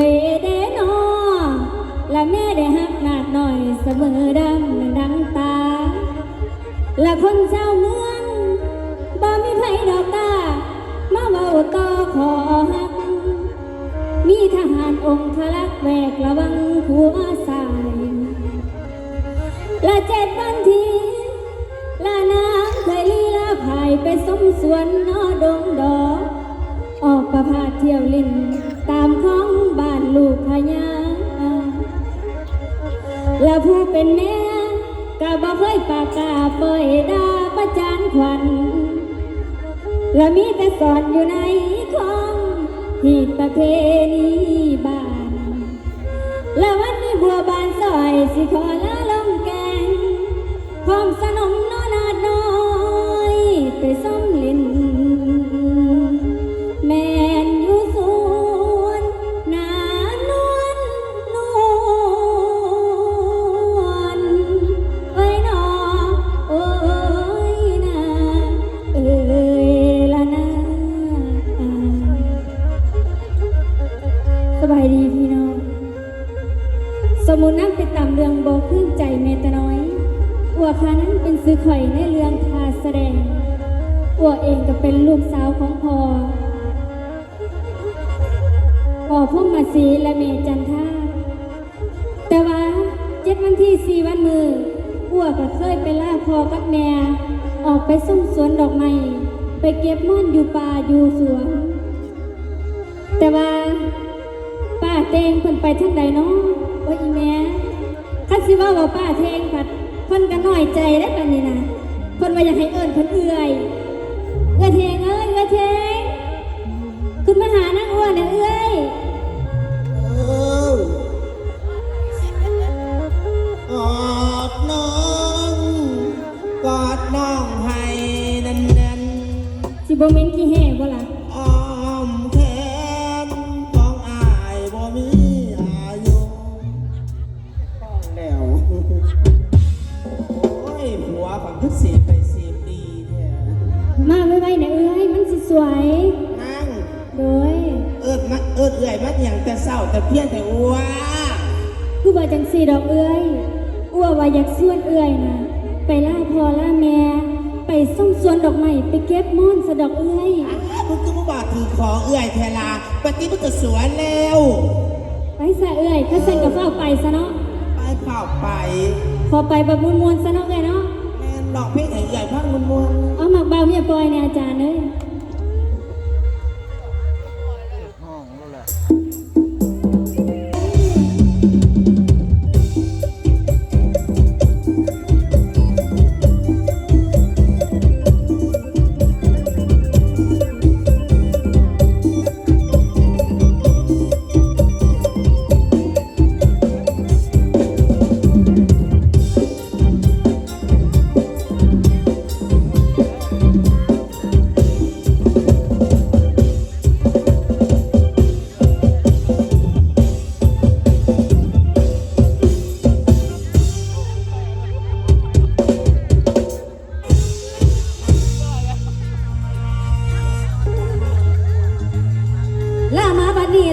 โอ้ยเดนอและแม่ได้หักหนาดหน่อยเสมอดำดังตา และคนชาเมืองบ่มีไผดอกตา มาเว้าต่อขอหัก มีทหารองค์ทลักแวกระวังหัวสาย และเจ็ดวันทีละนางเคยลีลาพายไปสมสวนนอดงดอก ออกประพาเที่ยวลินตาม ลูกพญาและผู้เป็นแม่ก็บอกเคยปากกาเปยดาประจานขวัญและมีแต่สอนอยู่ในของที่ประเพณีบ้าน และวันนี้บัวบานซอยสิขอลาลงแกงพร้อมสนมนอนาดน้อย ไปส้ม พิ่นก็น้อยใจได้ปานนี้นะเพิ่นว่าอยากให้เอิ้นเพิ่นเอื่อยเอื้อเทงเอ้ยเอื้อเทงขึ้นมาหานางอ้วนน่ะเอื้อยเออกอดน้องกอดน้องให้แน่นสิบ่เหม็นกี่แห่บ่ สิสวยนั่งโดยเอิดมาเอิดเอื่อยมาอย่างแต่เศร้าแต่เพี้ยนแต่อ้วคือว่าจังสี่ดอกเอื้อยอ้วว่าอยากส่วนเอื้อยน่ะไปล่าพ่อล่าแม่ไปส้มสวนดอกไม้ไปเก็บม่อนสะดอกเอื้อยมึงก็มาบอกถือของเอื่อยเทลาปฏิบัติสวนแล้ว ไปซะเอื้อยถ้าเซ็นกับเฝ้าไปซะเนาะไปเฝ้าไป พอไปแบบมวนๆซะเนาะเอ้ยเนาะแม่นดอกเพชรใหญ่ๆพังมันมวนเอาหมักเบาเมียปล่อยเนี่ยอาจารย์เอ้ย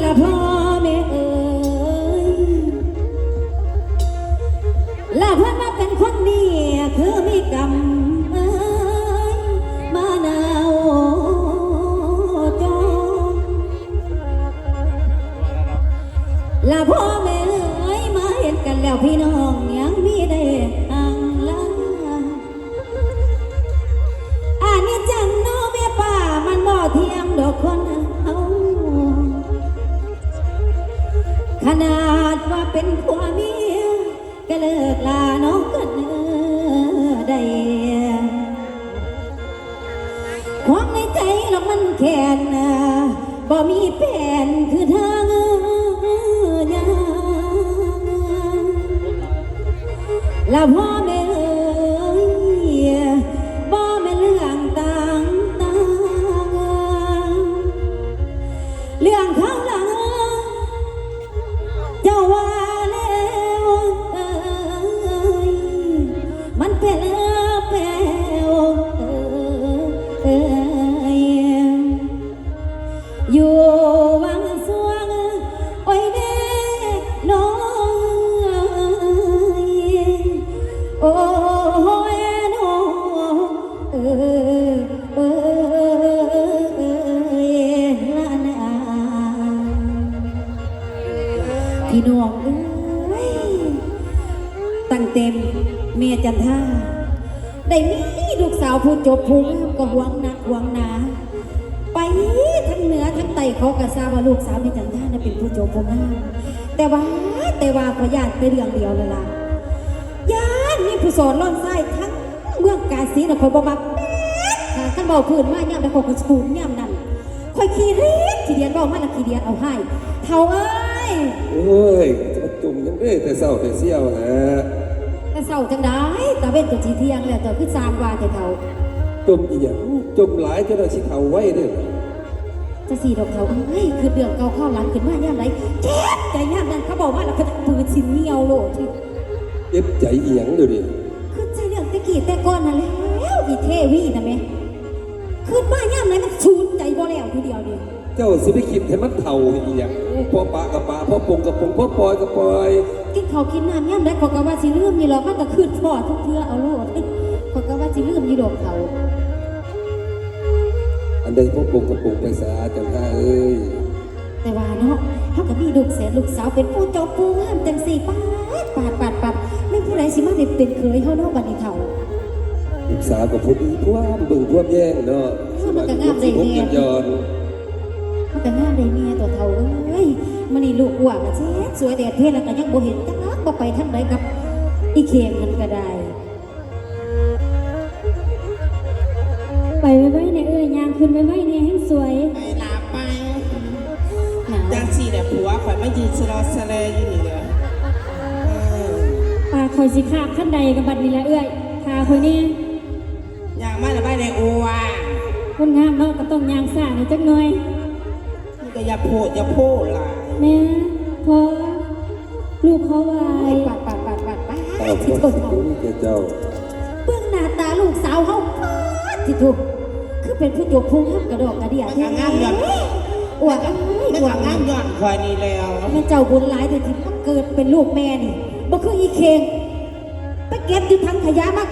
ละพ่อ เป็นผัวเมียก็เลิกลาน้องกันเออได้ความในใจเรามันแค้นบ่มีแผนคือทางยางแล้วพ่อแม่เอ้ย แต่ว่าแต่ว่าพยานแต่เรื่องเดียวนั่นล่ะยานมีผู้สอนล่อนไส้ทั้งเมืองกาสีน่ะคอยบ่มักแป๊ดค่ะท่านบอกพื้นมาย่ำแต่เขาก็สูนย่ำนั่นคอยขี้เรียดขี้เดียนบอกมาและขี้เดียนเอาให้เท่าเอ้ยโอ้ยจะจุ่มยังเอ้ยแต่เศร้าแต่เสี้ยวฮะแต่เศร้าจังได้ตาเว้นจะสีเที่ยงแล้วแต่คือสามวาแต่เท่าจุ่มอีหยังจุ่มหลายจนเราสิเขาไว้เด้อ จะสีดอกเท่าเอ้ยคือเดือดเกาเข้าหลังขึ้นมาย่ำไรเจ็บใจย่ำนั้นเขาบอกว่าเราก็จะปืนสินเหนียวโลดที่เจ็บใจอีหยังเดี๋ยวนี้คือใจเรื่องตะกี้แต่ก่อนนั่นแล้วอีเทวีนะแม่ขึ้นมาย่ำไหนมันชูนใจบ่แล้วทีเดียวเดียวเจ้าสิไปคิดให้มันเท่าอีหยังพอปะกับปะพอปงกับปงพอปล่อยกับปล่อยกินข้าวกินน้ำย่ำได้ขอยก็ว่าสิลืมอยู่หรอกมันก็ขึ้นพอทุกเทื่อเอาโลดขอยก็ว่าสิลืมอยู่ดอกเขา อันใดพอปงกับปงไปสะอาดจังท่าเอ้ยแต่ว่าเนาะเขาก็มีลูกแสนลูกสาวเป็นผู้เจ้าผู้งามจังสี่ปาดปาดปาดปาดไม่ผู้ใดสิมาได้เป็นเคยเขาเนาะบัดนี้เฒ่าลูกสาวกับผู้ดีพวามเบิ่งพวามแย่งเนาะสมัยลูกสิบหกยันยอนเขาแต่งามได้เมียตัวเฒ่าเอ้ยมันนี่ลูกอ้วนก็แซ่บสวยแดดเทศแล้วก็ยังบ่เห็นจักบ่ไปทางใดกับอีเคียงมันก็ได้ ขึ้นไว้ไว้ในให้สวย ไปลาไปหนาวจังสีแต่ผัวข่อยมายืนสลอสแลอยู่นี่เลยเออปลาคอยสิขาบขั้นใดกับบัดนี้ละเอ้ยพาคอยนี่อยากมาแต่ไปในโอวาคนงามเนาะก็ต้องยางสร้างหน่อยจักหน่อยนี่ก็อย่าโพดอย่าโพดหลายแม่พอลูกเขาวาไอ้ยปาดปาดปาดปาดปาดตามที่พวกตัวสิเฒ่ารู้แก่เจ้าเบื้องหน้าตาลูกสาวเขาปาดที่ถูก คือเป็นผู้จบผู้งามกระดอกกระเดียมันแท้ก็งามย้อนอวดเอ้ยมันอวก็ดงามย้อนข่อยนี่แล้วแม่เจ้าบุญหลายแต่ที่มันเกิดเป็นลูกแม่นี่บ่คืออีเคงไปเก็บอยู่ทังขยะมา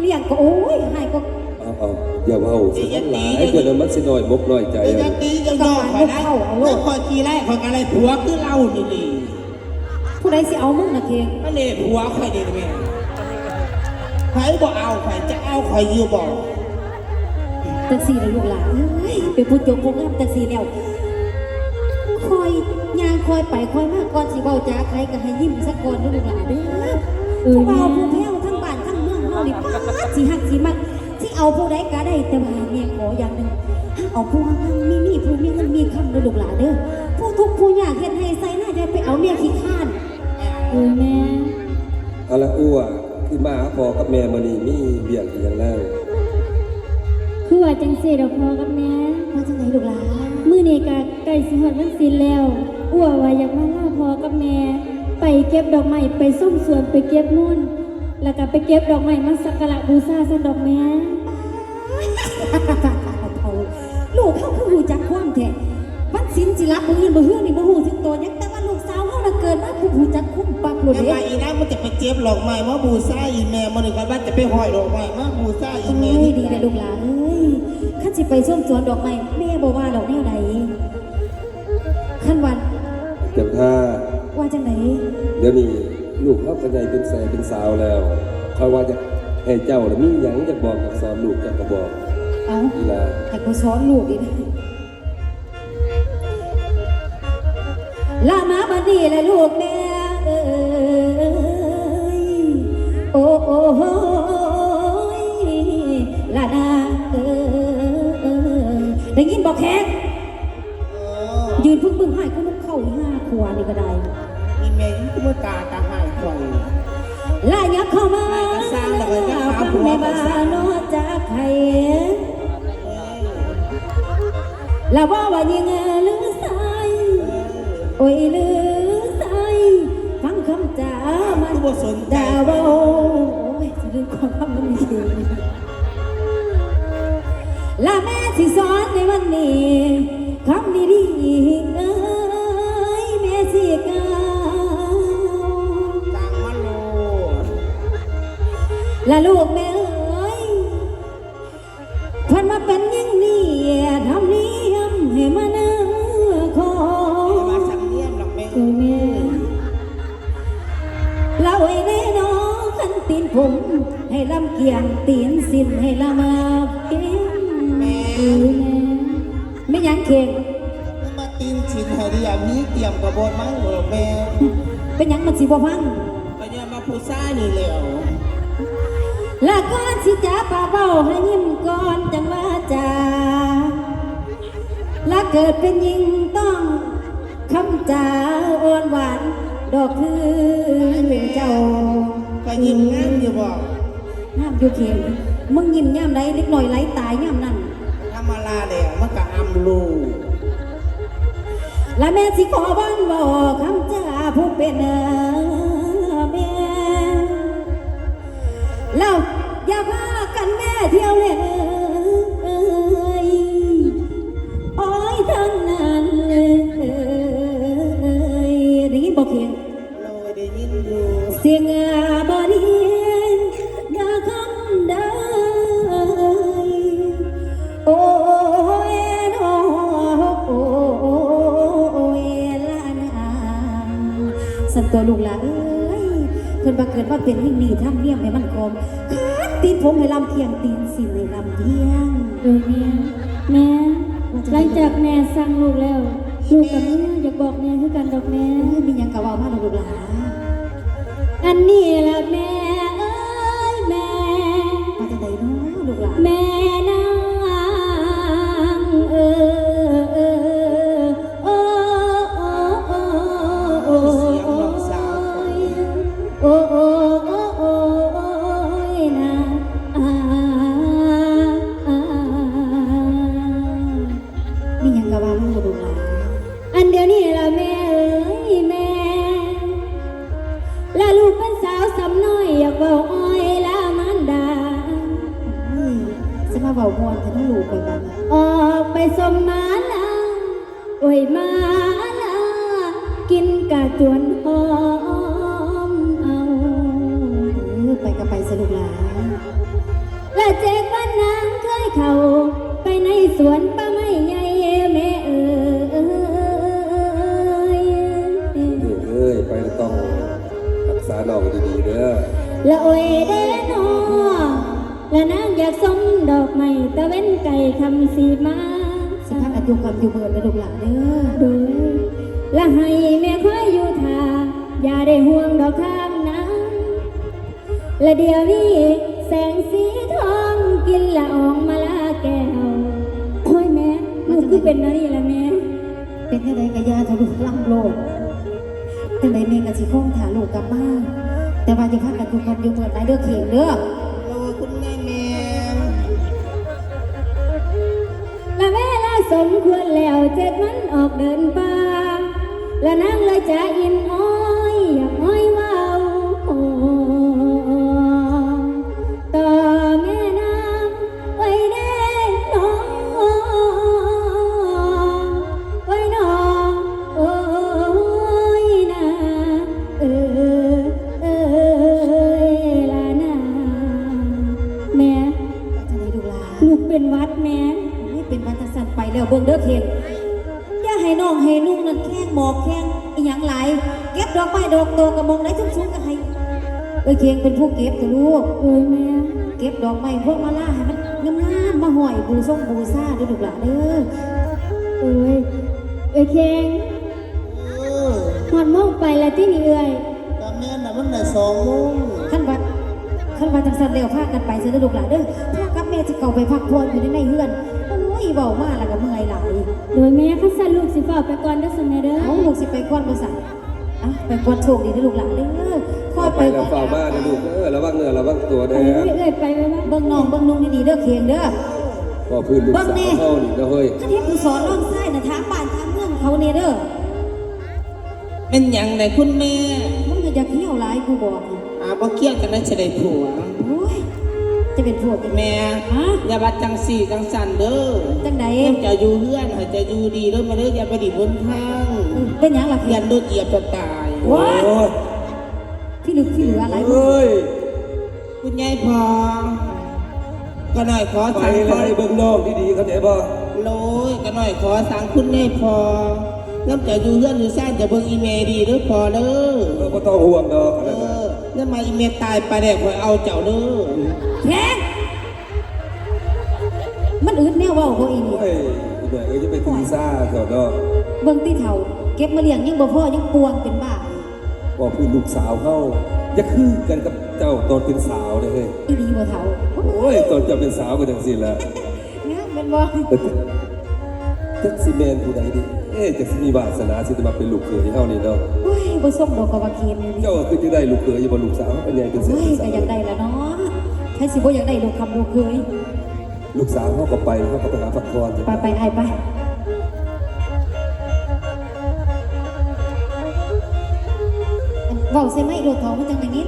เลี้ยงก็โอ้ยให้ก็เอาเอาอย่าเว้าสิมันหลายจนว่ามันสิน้อยบกน้อยใจไอ้อะยักตียังย้อนข่อยนะแล้วข่อยกี่ไร่ข่อยก็อะไรผัวคือเล่านี่นี่ผู้ใดสิเอามึงน่ะเคงไม่เลยผัวข่อยนี่แม่ใครบอกเอาข่อยจะเอาข่อยอยู่บอก จังสี่เลยลูกหลานเอ้ยเป็นผู้จบผู้งามจังสี่แล้วคอยย่างคอยไปคอยมาก่อนสิเว้าจ้าใครก็ให้ยิ้มสักก่อนเด้อลูกหลานเด้อเออผู้แม่เบาผู้แพ้วทั้งบ้านทั้งเมืองเฮานี่ป้าดสิฮักสิมักสิเอาผู้ใดก็ได้แต่ว่าเมียขออย่างหนึงเอาผู้งามๆมีมีผู้มีเงินมีคำเด้อลูกหลานเด้อผู้ทุกข์ผู้ยากเฮ็ดให้ใส่หน้าอย่าไปเอาเมียขี้ข้าน เออแม่ เอาละอ้วคือมาหาพ่อกับแม่มื้อนี้มีเบียกอีหยังแล้ว คือว่าจังสี่ดอกพอกับแม่มาจังไหนลูกหลานมื้อนี้ก็ใกล้สิฮอดวันศีลแล้ว อ้วว่าอยากมาล่าพอกับแม่ ไปเก็บดอกไม้ไปส้มสวนไปเก็บนู่น แล้วก็ไปเก็บดอกไม้มาสักการะบูชาซะดอกแม่เอาลูกเขาคือหูจักความแท้วันศสินสิรับมืออื่นบ่เฮือนี่บ่ฮู้ถึงตัวยังแต่ว่าลูกสาว เฮาน่ะเกิดมาผู้ผู้จักคุ้มปักโลดแต่เด้ว่าอีนั่นมันจะไปเจ็บหลอกไม้มาบูซ่าอีแม่มันนี่ก็ว่าจะไปห้อยดอกไม้มาบูซ่าอีโอ้แม่ยนี่ดีเลยลูกหลานเอ้ยคันสิไปส้มสวนดอกไม้แม่บ่ว่าดอกแนวใดคันวันแต่ถ้าว่าจังไดเดี๋ยวนี้ลูกเขากันใหญ่เป็นแสนเป็นสาวแล้วเขาว่าจะให้เจ้าน่ะมีหยังจะบอกกับสอนลูกเจะก็บอกเอ้าอีหลาให้กูสอนลูกอีก ลามาบัดนี้แหละลูกแม่เอ้ยโอ้โอ้โหยลานาเอ้ยได้ยินบอกแขกยืนพึ่งบึ้งให้ก็ลุกเข้าอีห้าครัวนี่ก็ได้อีแม่ยิ่งมือตาตาหายคอยลายักเข้ามาลายก็สร้างแล้วก็หาฟังผัวในมาบ้าสร้านนอกจากใครลาว่าว่ายิงลือใส โอ้ยลือใสฟังคำจามันผู้บ่สนใจดาวโอ้ยจะลืมความคำมันอีกลาแม่ที่สอนในวันนี้คำดีๆเอ้ยแม่สิกล่าวต่างมาโลด และลูกแม่เอ้ ตีนผมให้ลำเกียงตีนสินให้ละมาเก่งแม่ไม่ยังเข่งมาตีนฉินให้ได้อย่างนี้เตรียมกระบวนมั้งหรอแม่เป็นยังมันสิบ่ฟังไปเนี่ยมาผู้ซ่านี่แล้วละก่อนสิจะป่าเบ้าให้ยิ้มก่อนจังว่าจาละเกิดเป็นหญิงต้องคำจาอ่อนหวานดอกคือเจ้า ก็ยิ้มงามอยู่บอกงามอยู่เขียงมึงยิ้มย่ำใดเล็กหน่อยไหลตายย่ำนั่นธรรมดาแล้วมันก็อำลูและแม่สิขอบ้านบอกคำจาผู้เป็นเอ่อ ตีนผมให้ลำเทียงตีนสินให้ลำเทียงเออแม่แม่หลังจากแม่สั่งลูกแล้ว ลูกกับแม่อยากบอกแม่คือกันดอกแม่เอ้ยมีหยังกะเว่ามาลูกหลานอันนี้ และนางอยากสมดอกไม้ตะเว้นไก่คำสีมาสิพักกันอยู่กับอยู่เบิดนะลูกหลานเด้อโดยและให้แม่คอยอยู่ทาอย่าได้ห่วงดอกทางนั้นและเดี๋ยวนี้แสงสีทองกินละอองมาลาแก้วโอ้ยแม่ลูกคือเป็นอะไรล่ะแม่เป็นแค่ใดกะยาทะลุล่ำโลกแต่ใดเมกะสิคงถาลูกกลับมาแต่ว่าจะพักกันอยู่กับอยู่เบิดหลายเด้อเขียงเด้อ แล้วเจ็ดมันออกเดินป่าและนางเลยจะอินอ เก็บดอกไม้ดอกโตกระมองได้ทุกชุดก็ให้เอ้ยเคียงเป็นผู้เก็บตัวลูกเอ้ยแม่เก็บดอกไม้พวกมาล่าให้มันงามๆมาห้อยบูส่งบูซ่าเด้อลูกหลานเด้อเอ้ยเอ้ยเค้งเออหอดโมงไปแล้วที่นี่เอ้ยกะแม่นน่ะมันได้สองโมงขั้นบัดขั้นบัดจังสันแล้วพากันไปเสียเด้อลูกหลานเด้อพ่อกับแม่จะเข้าไปพักผ่อนอยู่ในในเฮือนโอ้ยเบามาแล้วก็เมื่อยหลายโดยแม่ข้าสั่นลูกสิเฝ้าไปก่อนเด้อสมัยเด้อเอาลูกสิไปก่อนบ่สั่น อะไปก่อนโชคดีเด้อลูกหลานเด้อคอยไปไปแล้วเฝ้าบ้านนะลูกเออระวังเนื้อระวังตัวเด้เอ้อยเอ้ยไปไปไปเบิ่งน้องเบิ่งนุ่งดีๆเด้อเคียงเด้อ พ่อพื้นลูกสาวเข้านี่นะเฮ้ยคันเฮ็ดผู้สอนน้องชายน่ะทางบ้านทางเมืองเขาเนี่ยเด้อเป็นหยังไงคุณแม่ มันก็อยากเที่ยวหลายกูบอกนี่อาบ่เกี่ยวกันได้จะได้ผัวโอ้ย จะเป็นพวกกันแม่ฮะอย่าบัดจังสี่จังสันเด้อจังไดเอ็มจะอยู่เฮือนให้จะอยู่ดีเด้อมาเด้ออย่าไปดีบนทางเป็นหยังล่ะเพียยันนโดนเหยียบจะตายโอ้ยพี่ลึกพี่เหลืออะไรเฮ้ยคุณยายพอก็หน่อยขอไปสั่งเลยให้เบิ่งน้องดีๆเข้าใจบ่โลยก็หน่อยขอสั่งคุณยายพอน้ำจะอยู่เฮือนอยู่ซ่านจะเบิ่งอีเมลดีเด้อพอเด้อเออบ่ต้องห่วงดอกเออะไรนะอแล้วมาอีเมลตายไปแล้วคอยเอาเจ้าเด้อ มันอึดแนวเว่าบ่อีนี่โอ้ยอีแม่เอ้ยจะไปตีซ่าเถอะเนาะเบิ่งตีเฒ่าเก็บมาเลี้ยงยังบ่พอยังปวงเป็นบ้าบ่พื้นลูกสาวเข้าจะคือกันกับเจ้าตอนเป็นสาวเด้อเฮ้ยอีหลีบ่เฒ่าโอ้ยตอนเจ้าเป็นสาวก็จังซี่แหละงามเป็นบ่จักสิแม่นผู้ใดดิเอ๊ะจักสิมีวาสนาสิจะมาเป็นลูกเขยเฮานี่เนาะโอ้ยบ่ส่งดอกกว่าเคนนี่เจ้าก็คือจะได้ลูกเขยอยู่บ่ลูกสาวเป็นไงเป็นเศรษเฮ้ยฐีก็อยากได้ละเนาะใครสิบ่อยากได้ลูกคำลูกเคย ลูกสาวเขาก็ไปเขาก็ไปหาพักผ่อนไปไปไอไปเว้าใช่ไม้โดดทองมันจังไงนิ่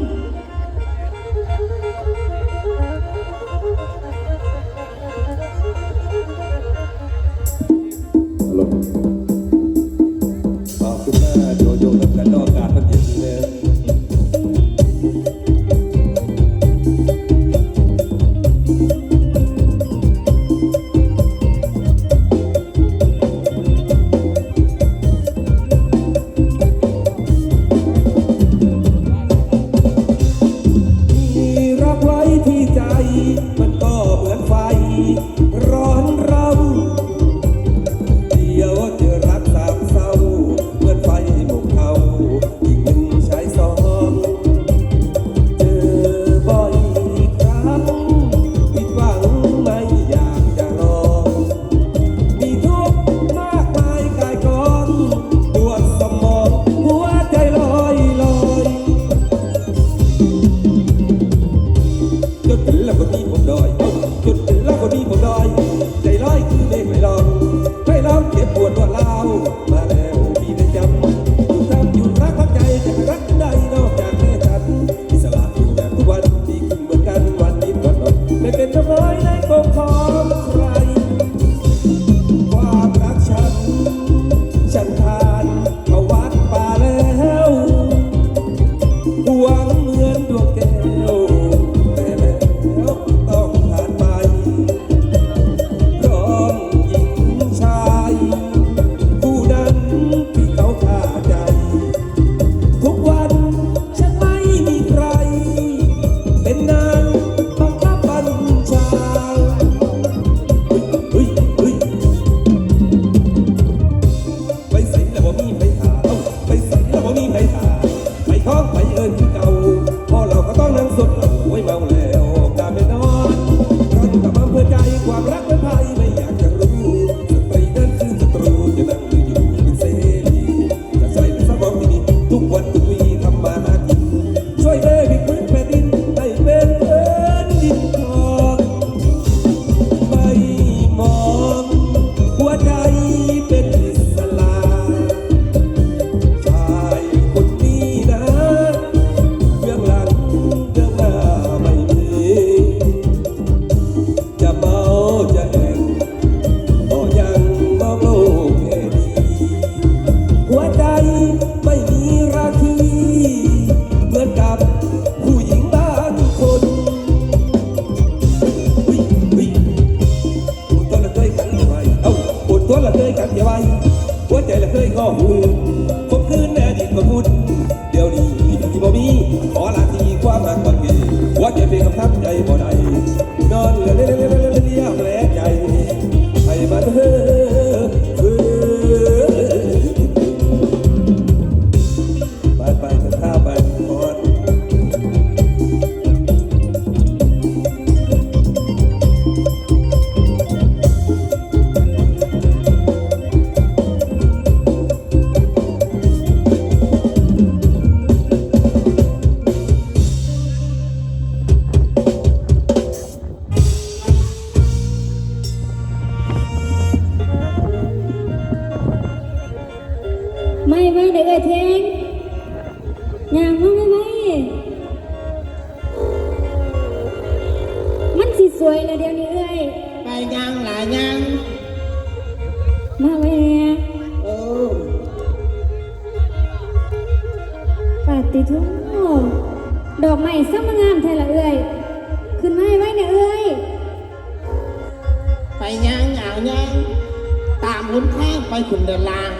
ตามคนข้างไปขุนเดินลาง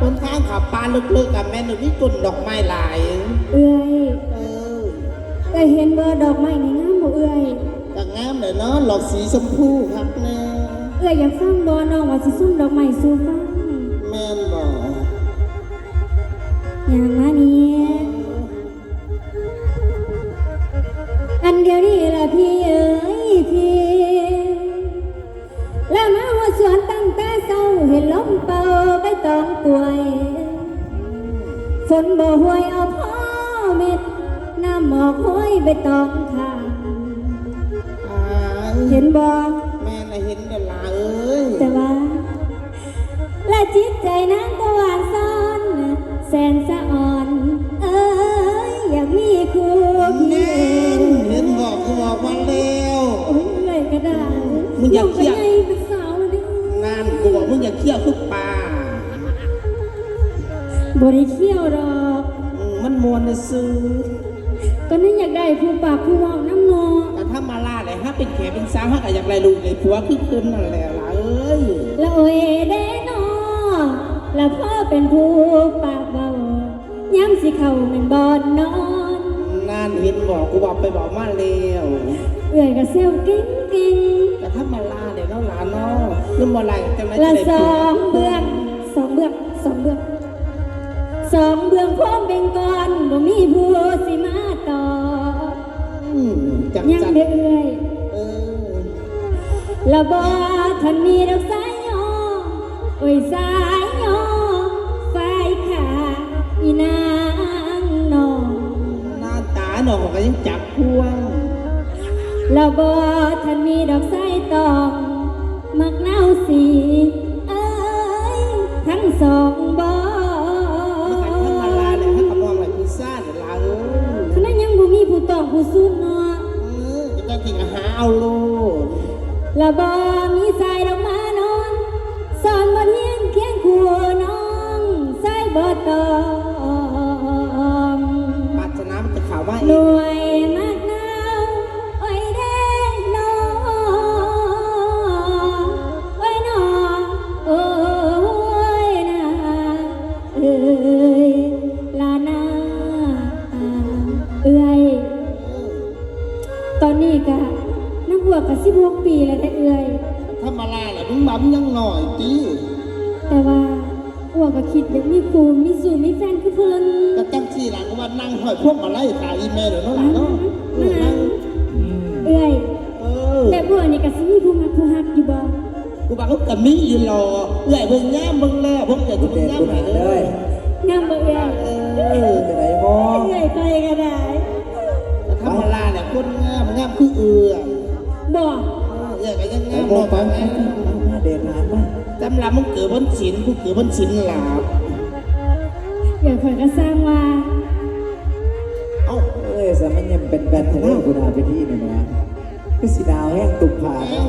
คนข้างขับปลาลึกๆกับแม่หนุ่มที่ตุ่นดอกไม้หลายเอ้ยเออเอ้ยเห็นเบอร์ดอกไม้ในงามบ่เอ้ยก็งามเลยเนาะหลอกสีชมพูครับแน่เอ้ยอยากฟังบ่น้องว่าสิซุ่มดอกไม้สู่ฟังแม่นบอกอย่างมานี้อันเดียวนี่ละพี่เอ้ยพี่ ลมเป่าใบตองป่วย ฝนบ่ห่วยเอาพ่อเม็ดน้ำหมอกห้อยใบตองทางอ่าเห็นบ่แม่น่ะเห็นเดินลางเอ้ยแต่ว่า และจิตใจนางก็หวานซ้อนแสนสะอ่อน เอ้ยอยากมีคู่พี่แน่นเห็นบอกกูบอกมาแล้วโอ้ยเลยก็ได้มึงอยากเครียดง เคี่ยวทุกปลาบริเที่ยวดอกอืมมันมวนนะซื้อก็นั่นอยากได้ผู้ปากผู้เว่าน้ำนอแต่ถ้ามาล่าเลยฮะเป็นแขเป็นสาวฮะก็อยากไรลูกเลยผัวคือคืนนั่นแหละล่ะเอ้ยแล้วโอ้ยเด้นอแล้วพ่อเป็นผู้ปากเบาย้ำสิเขาแมันบอนนอนนานเห็นบอกกูบอกไปบอกมาแล้วเอื่อยกับเซลกิ้งกิ้งแต่ถ้ามาล่าเนี่ยเนาะหลานเนาะนึกว่าอะไรจะไม่ละได้สองเบื้องสองเบื้องสองเบื้องสองเบื้องพร้อมเป็นก่อนบ่มีผู้สิมาต่ออืมจังยังจังเด้อเอื่อยเออละบ่ทันมีดอกสายยอโอ้ยสายยอไฟขาอีนางนอง หน้าตาหนองก็ยังจับพวงละบ่ทันมีดอกสายตอง มักเน่าสีเอ้ยทั้งสองบ่ถ้ามาลาเนี่ยถ้าขมองอะไรพิซซ่าเนี่ยลาเอ้ยขณะยังบ่มีผู้ตองผู้สู้เนาะเออจะจริงหาเอาโลดละบ่มีสายดอกมานอนสอนบ่เทียงเคียงคู่น้องสายบ่ตองปรารถนามันจะข่าวว่าเอง ยมึงบัมยังหน่อยจีแต่ว่าอ้วกก็คิดอยากมีครูมีสู่มีแฟนคือเพิ่นก็จังสี่หลังก็ว่านั่งหอยพวกมาไล่ขายอีเมลเดี๋ยวเนาะหลานเนาะเออนั่งเอ้ยเออแต่บัวนี่ก็สิมีผู้มักผู้ฮักอยู่บ่กูบอกเขากับมีอยู่รอเอื่อยเบิ่งแง่มึงแล้วพวกเดี๋ยวจะเป็นแง่ไหนเลยงามบ่เอ้ยเออจะไหนมองเอ้ยไปก็ได้แต่ถ้ามาลาเนี่ยคนงามงามคือเอือบ่เอื่อยก็ยังงามมองเนาะไปบางงามมา เด่นหานมาจำลามึงเกิดบนศิลกูเกิดบนศิลหลาบเดี๋ยวข่อยก็สร้างว่า เอ้าเอ้ยสามัญยังเป็นแบนทะเลกูดาไปที่นี่นะคือสีดาวแห้งตุ่มผ่าแม่ง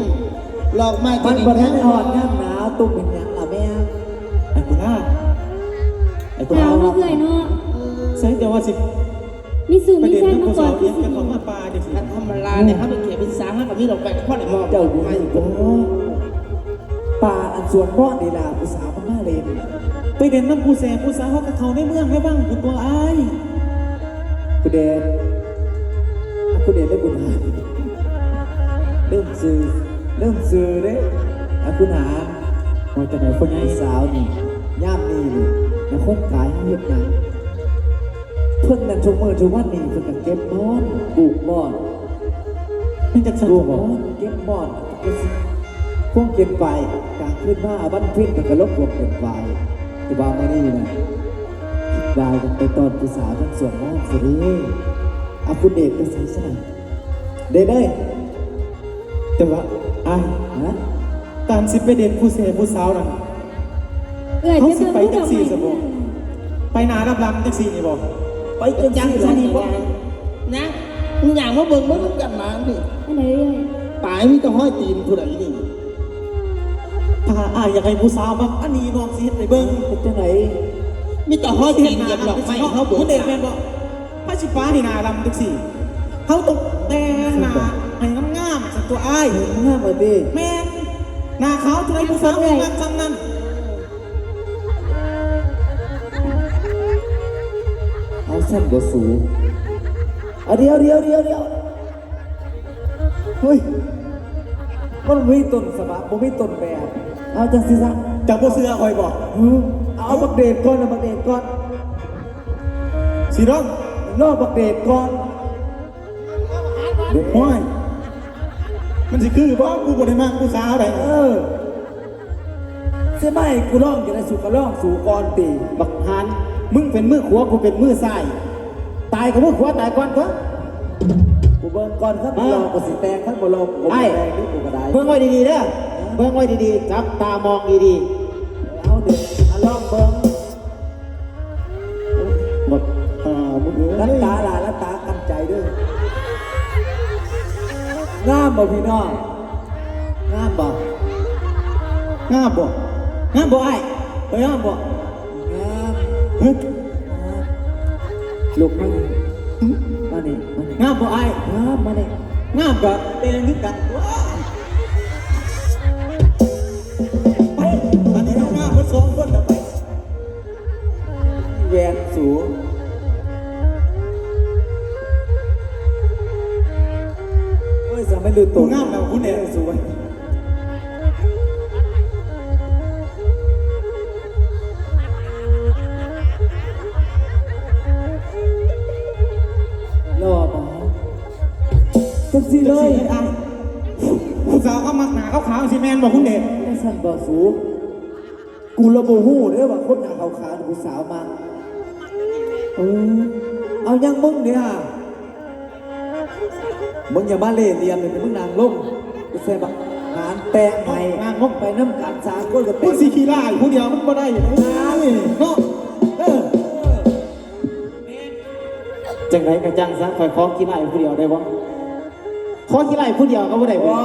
หลอกมามันดีบนนั้นอ่อนน้ำหนาวตุ่มเป็นยังล่ะแม่ไอ้กูน่าไอ้กูเอาน่าเนาะเอ้ยเนาะใช่แต่ว่าสิมีสู่ประมีเด็นแฟนมันมาก็สก่ออนบคืเลี้อยงสิกันของมาปลาเด็กสิถ้าทำมาลาเนี่ยเขาไปเขียนเป็นสาห้ากับมีดอกแบกพ่อได้มอบเจ้าอยู่ไม่ไม่กูกูต ป่าอันสวนม่อนนี่ล่ะผู้สาวมันน่าเล่นไปเด่นน้ำผู้แสบผู้สาวเขากับเขาในเมืองให้บ้างคุณตัวอายคุณเดนอะคุณเดนได้บุญหาเริ่มซื้อเริ่มซื้อเด้อะคุณหาพอจะไหนคนนี้สาวนี่ย่ามนี่นี่แล้วคนขายเฮ็ดหยังเพิ่นนั่นทุกมื้อทุกวันนี่เพิ่นก็เก็บม่อนปลูกม่อนมันจะสะดวกเก็บบอดก็สิ พวกเก็บไปกลางขึ้นมาบ้านพิษมันก็ลบพวกเก็บไปแต่ว่ามานี่นะวายกันไปตอนผู้สาวทั้งส่วนมากสิเด้เอาคุณเดชไปใส่ซะหน่อยเดชเด้ยแต่ว่าไอ้ายนะการสิไปเด่นผู้เสพผู้สาวนั่นเอ้ยเขาไปสิเบิ่งไปผู้ดจัอกงสี่ไม้สบไปหนารับลำจังสี่นี่บอกไปจนยังที่สร้านนินี้ทบ่ว่านะมึงอย่างมาเบิ่งมาต้องกันมาดิอันไหนเอ้ยปลายมีแต่ห้อยตีนผู้ใดนี่ ถ้าอ้ายอยากให้ผู้สาวบ้างอันนี้น้องสิเฮ็ดไปเบิ่งเป็นจังไหนมีแต่ห้อยตีนเหยียบดอกไม้เขาเบิ่งคุณเด็กแม่นบอกพระชิฟ้านี่นาลำจังสี่เขาต้องแต่งหน้าให้งามๆสักตัวอ้ายงามเลยดิแม่นหน้าขาวจะได้ผู้สาวมีมากจำนั้นเอาสั้นกว่าสูงเอาเดียวเดียวเดียวเดียวเฮ้ย มันมีต้นสมะมันมีต้นแบบ เอาจังสิซะจากบ่เสื้อคอยบอกหือเอาบักเดทก่อนเอาบักเดทก่อนสิร้องรอบักเดทก่อนเด็กห้อยมันสิคือบ่กูบ่ได้มากผู้สาวได้เออเสียไม่กูร้องจะได้สู่กระร้องสู่ก่อนตีบักหันมึงเป็นมือขวากูเป็นมือซ้ายตายกับมือขวาตายก่อนเถอะกู เบิ่งก่อนขั้นบ่ลองกูสิแตงขั้นบ่ลองกูไอ้แตงนี่กูก็ได้เบิ่งไว้ดีๆเด้อเบิ่งไว้ดีๆจับตามองดีเอาเด็กเอาลองเบิ่งๆหมดอ่ามึงลัเอ้ดยตาหลาลัดตากันใจด้วยงามบ่พี่น้องงามบ่งามบ่งามบ่ไอ้ายไปงามบ่งามเฮ้ยลูกมานี่มา นี่มานี่งามบ่ไอ้ายงามมานี่งามกับเป็นนึกกันว้าไปอันนี้เรางามมันสองคนแล้วไปแหวนสูงโอ้ยจะไม่ลืมตัตัววงามแล้วคุณเนี่ยสวย จังสิเลเลยยไอ้ายผู้สาวก็มักหนาขาวๆสิแมนบอกคุณเด็กไอ้สั่นบอกสูกูระบุหูเด้อว่าคนหาขาวขาวๆผู้สาวมาเออเอายังมึงเนี่ยมึงอย่ามาเล่ห์เหลี่ยมเลยมึงนางลงกูแซ่บักหานแปะใหม่งานงกไปน้ำกันสามคนกับมึเป็งนสีขี้ไล่ผู้เดียวมันก็ได้อยู่นะเนาะเออจังไรกับจังซะคอยคล้องกี่ไร่ผู้เดียวได้บ่ คนที่ไล่ผู้เดียวก็บ่ได้บ่ว้า